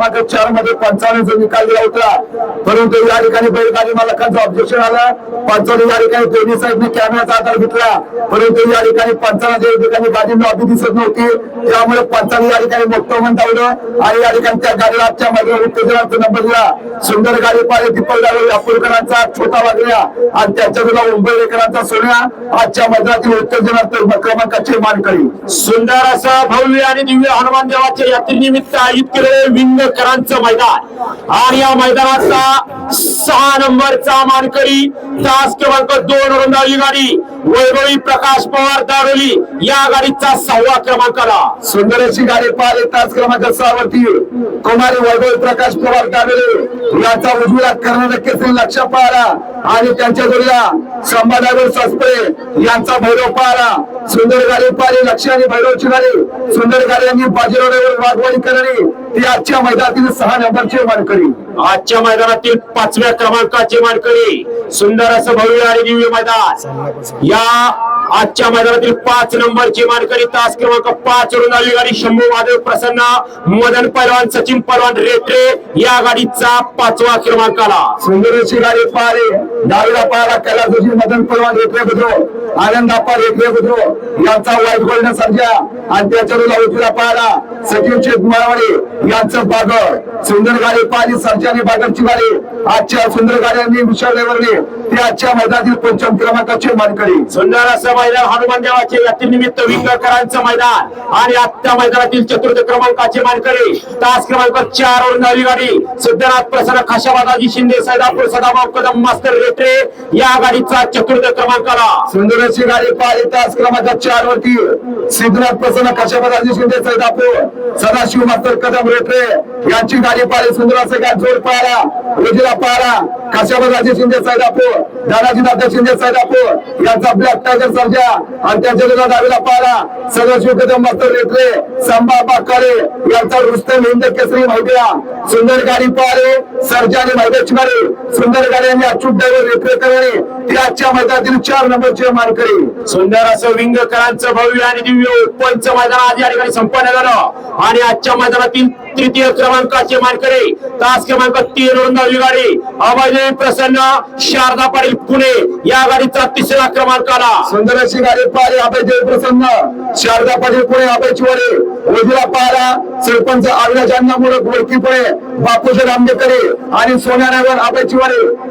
क्रमांक चारमध्ये पंचावन्नचा निकाल दिला होता. परंतु या ठिकाणी बैलगाडी मालकांचं ऑब्जेक्शन आलं. पंचावन्न या ठिकाणी दोन्ही साहेबने कॅमेराचा आधार घेतला. परंतु या ठिकाणी पंचावन्न या ठिकाणी गाडी लॉबी दिसत नव्हती. त्यामुळे पंचावन्न या ठिकाणी मोठं म्हणता आलं आणि या ठिकाणी त्या गाडीला आजच्या मागे उत्तेजनाचा नंबर दिला. सुंदर गाडी पाहिजे दीपक डावे अपूरकरांचा छोटा वागल्या आणि त्याच्या तुला मुंबईकरांचा सोन्या. आजच्या मैदानातील उत्तेजनार्थ क्रमांकाचे मानकरी. सुंदर असा भव्य आणि दिव्य हनुमान देवाच्या यात्रेनिमित्त आयोजित केलेले विंग विंगकरांचं मैदान. आणि या मैदानाचा सहा नंबरचा मानकरी तास क्रमांक दोन रुंदावली गाडी वैभवी प्रकाश पवार दारोली या गाडीचा सहावा क्रमांक आला. सुंदर अशी गाडी पाहिले तास क्रमांक सहावरती कुमारी वैभवी प्रकाश पवार दावेले याचा उजवीला कर्नाटक केसरी लक्ष पाहिला आणि त्यांच्या जोडीला संभादावर सस्परे यांचा भैरव पाहिला सुंदर गाडी पाहिली लक्ष आणि भैरवची गाडी. सुंदर गाडी यांनी बाजीरावर वाघवाडी करणे ती आजच्या मैदानातील सहा नंबरचे मानकरी. आजच्या मैदानातील पाचव्या क्रमांकाचे मानकरी. सुंदर असं भव्य आणि दिव्य मैदान. या आजच्या मैदानातील पाच नंबरची मानकरी तास क्रमांक पाच वरून आली गाडी शंभू महादेव प्रसन्न. मदन पहलवान सचिन पहलवान रेत्रे या गाडीचा पाचवा क्रमांक आला सुंदर अशी गाडी पाहिले. डावीला पाहिला. कैलासजी मदन पलवान रेखरे बुद्रो. आनंद अप्पा रेखरे बुद्रो. यांचा वाईट गोल्डन सर्जा आणि त्याच्या उजवीला पाहिला सचिन शेख मरावाडे यांचं बागर सुंदर गाडी पाहिली सर्जाने बागरची गाडी. आजच्या सुंदर गाड्यांनी विशाल ड्रायव्हरने ते आजच्या मैदानातील पंचम क्रमांकाचे मानकरी. सुंदर असं मैदान हनुमान देवाचे यात्रेनिमित्त विंगकरांचं मैदान आणि आजच्या मैदानातील चतुर्थ क्रमांकाचे मानकरी तास क्रमांक चार वरून नवी गाडी सिद्धनाथ प्रसन्न खाशाबादाजी शिंदे सैदापूर सदाभाऊ कदम मास्तर रेट्रे या गाडीचा चतुर्थ क्रमांकाला. सुंदर अशी गाडी पाहिली तास क्रमांक चार वरती. सिद्धनाथ प्रसन्न कशापदाजी शिंदे सैदापूर सदाशिव मास्तर कदम रेटरे यांची गाडी पाहिली सुंदर असं काय जोर पाहिला उजला पाहिला कशापदाजी शिंदे सैदापूर दादाजी दादा शिंदे सैदापूर यांचा ब्लॅक टायगर सर्जा आणि त्यांच्या विरोधात डावीला पाहिला सदाशिव कदम मास्तर रेटरे संभा बाकारे यांचा रुस्तम हिंद केसरी माहितीला सुंदर गाडी पाहिले सर्जा आणि माहिती गाडी सुंदर गाडी यांनी अचूक डायव्हर रेटरे करणे. ते आजच्या मैदानातील चार नंबरचे मानकरी. सुंदर असं विंगकरांचं भव्य आणि दिव्य ओपनचं मैदान आज या ठिकाणी संपन्न झालं. आणि आजच्या मैदानातील तृतीय क्रमांकाचे मानकरी. तास क्रमांक तीन वरून नवी गाडी. अभयदेवी प्रसन्न शारदा पाटील पुणे या गाडीचा तिसरा क्रमांक आला सुंदर अशी गाडी पाहिली अभय देव प्रसन्न. शारदा पाटील पुणे अभय चिवाडे. उजवीला पाहिला सरपंच अविनाश अण्णामुळे गोडकी पुणे बापूजी रामदेकरे आणि सोन्या नायवर अभय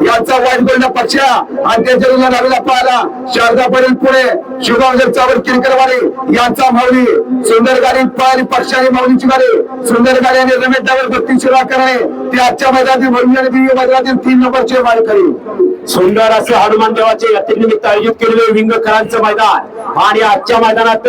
यांचा वाईट बोलणं पक्षा आणि त्यांच्या रुग्ण डावीला पाहिला शारदा पाटील पुणे शिवगाव जगचावर किरकरवाडी यांचा माऊली सुंदर गाडी पाहिली पक्षाने आणि माऊलीची गाडी. सुंदर गाडी आणि रमेश डावर भक्ती शिवा करणे. ते आजच्या मैदानातील भूमी आणि दिव्य मैदानातील तीन नंबरचे मानकरी सुंदर असे हनुमान देवाचे यात्रेनिमित्त आयोजित केलेले विंगकरांचं मैदान. आणि आजच्या मैदानात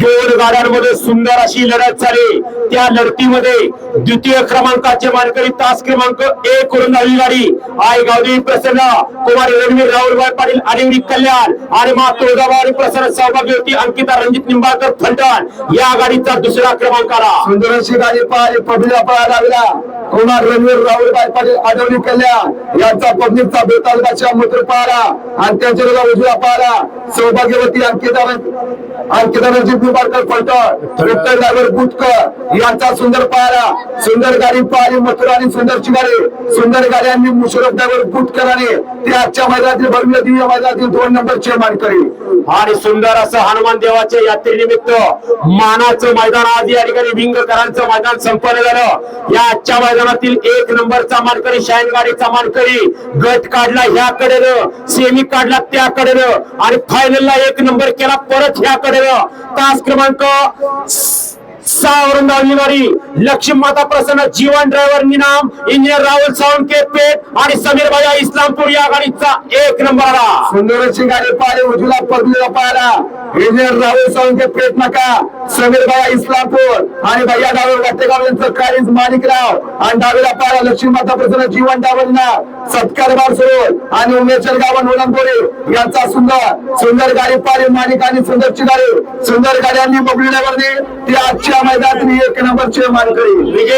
दोन गाड्यांमध्ये सुंदर अशी लढत झाली. त्या लढतीमध्ये द्वितीय क्रमांकाचे मानकरी तास क्रमांक एक करून नवी गाडी. आई गावदेवी प्रसन्न कुमारी रणवीर राहुलभाई पाटील आणि कल्याण आणि मा तुळजाबाई प्रसन्न सौभाग्यवती अंकिता रणजित निंबाळकर फलटण. या गाडीचा दुसरा क्रमांक आला. सुंदर अशी गाडी पाहिली पब्लिकला पळा लागला. कुमार रणवीर राहुलभाई पाटील आठवणी कल्याण यांचा पब्लिकचा बेतालबाच्या मूत्र पाहिला आणि त्यांच्या उजव्या पाहिला. सौभाग्यवती अंकिता. अंकिता रणजित निंबाळकर फलटण विठ्ठल ड्रायव्हर बुटकर यांचा सुंदर पायरा सुंदर गाडी पाहिली मथुरा आणि सुंदर गाडी सुंदर गाड्यांनी मुशरफ ड्रायव्हर बुटकराने ते आजच्या मैदानातील भव्य दिव्य मैदानातील दोन नंबरचे मानकरी आणि सुंदर असं हनुमान देवाच्या यात्रेनिमित्त मानाचं मैदान आज या ठिकाणी विंगकरांचं मैदान संपन्न झालं. या आजच्या मैदानातील एक नंबरचा मानकरी शाईन गाडीचा मानकरी गट काढला ह्याकडे सेमी काढला त्याकडे आणि फायनलला एक नंबर केला परत ह्याकडेनं तास क्रमांक सहा धावली गाडी लक्ष्मी माता प्रसन्न जीवन ड्रायव्हर निनाम इंजिनियर राहुल सावंके पेठ आणि समीर भाई इस्लामपूर या गाडीचा एक नंबर आला सुंदर अशी गाडी पाहिली उजूला पडलेला पाहिला इंजिनियर राहुल सावंके पेट नका. समीर बाया इस्लामपूर आणि भैया डावर वाटेगाव यांचं काळीज माणिकराव? आणि डावीला पाहिला लक्ष्मी माता प्रसन्न जीवन डावलना. सत्कार बार सोड आणि उमेशर गावन उलंबोरे यांचा सुंदर सुंदर गाडी पाहिली माणिक आणि सुंदरची गाडी सुंदर गाड्यांनी बबली डावरने ती आजच्या मैदानातील एक नंबरची मानकरी.